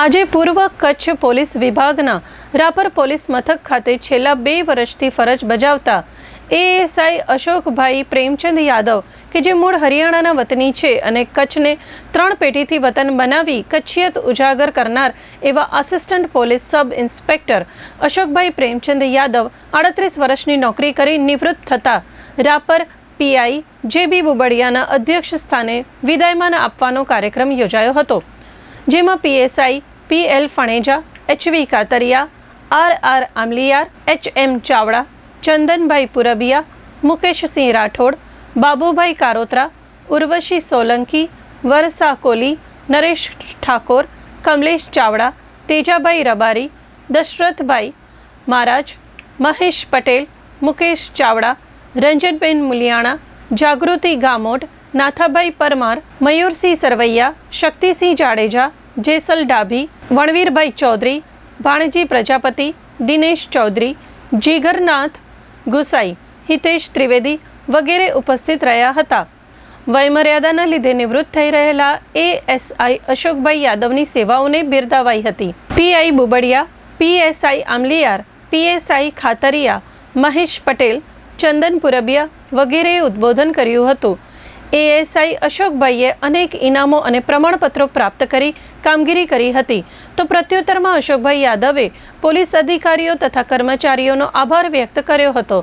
આજે પૂર્વ કચ્છ પોલીસ વિભાગના રાપર પોલીસ મથક ખાતે છેલ્લા બે વર્ષથી ફરજ બજાવતા એએસઆઈ અશોકભાઈ પ્રેમચંદ યાદવ, કે જે મૂળ હરિયાણાના વતની છે અને કચ્છને ત્રણ પેઢીથી વતન બનાવી કચ્છિયત ઉજાગર કરનાર એવા assistant police sub inspector Ashokbhai Premchand Yadav આડત્રીસ વર્ષની નોકરી કરી નિવૃત્ત થતા રાપર પીઆઈ જે બી બુબડિયાના અધ્યક્ષ સ્થાને વિદાયમાન આપવાનો કાર્યક્રમ યોજાયો હતો, જેમાં PSI P L Phaneja H V Katariya, R R Amaliyar H M Chavda, Chandanbhai Purbiya, Mukesh Singh Rathod Babubhai Karotra, Urvashi Solanki, Varsha Koli, Naresh Thakur, Kamlesh Chavda, Tejabai Rabari Dasharath bhai Maharaj, Mahesh Patel, Mukesh Chavda, Ranjanben Muliyana, जागृति गामोड, नाथाबाई परमार मयूर सिंह सरवैया शक्ति सिंह जाडेजा જેસલ ડાભી, વણવીરભાઈ ચૌધરી, ભાણજી પ્રજાપતિ, દિનેશ ચૌધરી, જીગરનાથ ગુસાઈ, હિતેશ ત્રિવેદી વગેરે ઉપસ્થિત રહ્યા હતા. વયમર્યાદાના લીધે નિવૃત્ત થઈ રહેલા ASI અશોકભાઈ યાદવની સેવાઓને બિરદાવાઈ હતી. PI Bubadiya, PSI Amliyar PSI Khatariya, Mahesh Patel, Chandan Purbiya વગેરેએ ઉદ્બોધન કર્યું હતું. એએસઆઈ અશોકભાઈએ અનેક ઇનામો અને પ્રમાણપત્રો પ્રાપ્ત કરી, કામગીરી કરી હતી. તો પ્રત્યુત્તરમાં અશોકભાઈ યાદવે પોલીસ અધિકારીઓ તથા કર્મચારીઓનો આભાર વ્યક્ત કર્યો હતો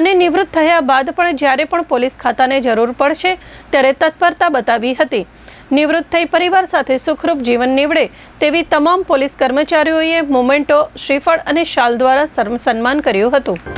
અને નિવૃત્ત થયા બાદ પણ જ્યારે પણ પોલીસ ખાતાને જરૂર પડશે ત્યારે તત્પરતા બતાવી હતી. નિવૃત્ત થઈ પરિવાર સાથે સુખરૂપ જીવન નીવડે તેવી તમામ પોલીસ કર્મચારીઓએ મોમેન્ટો, શ્રીફળ અને શાલ દ્વારા સન્માન કર્યું હતું.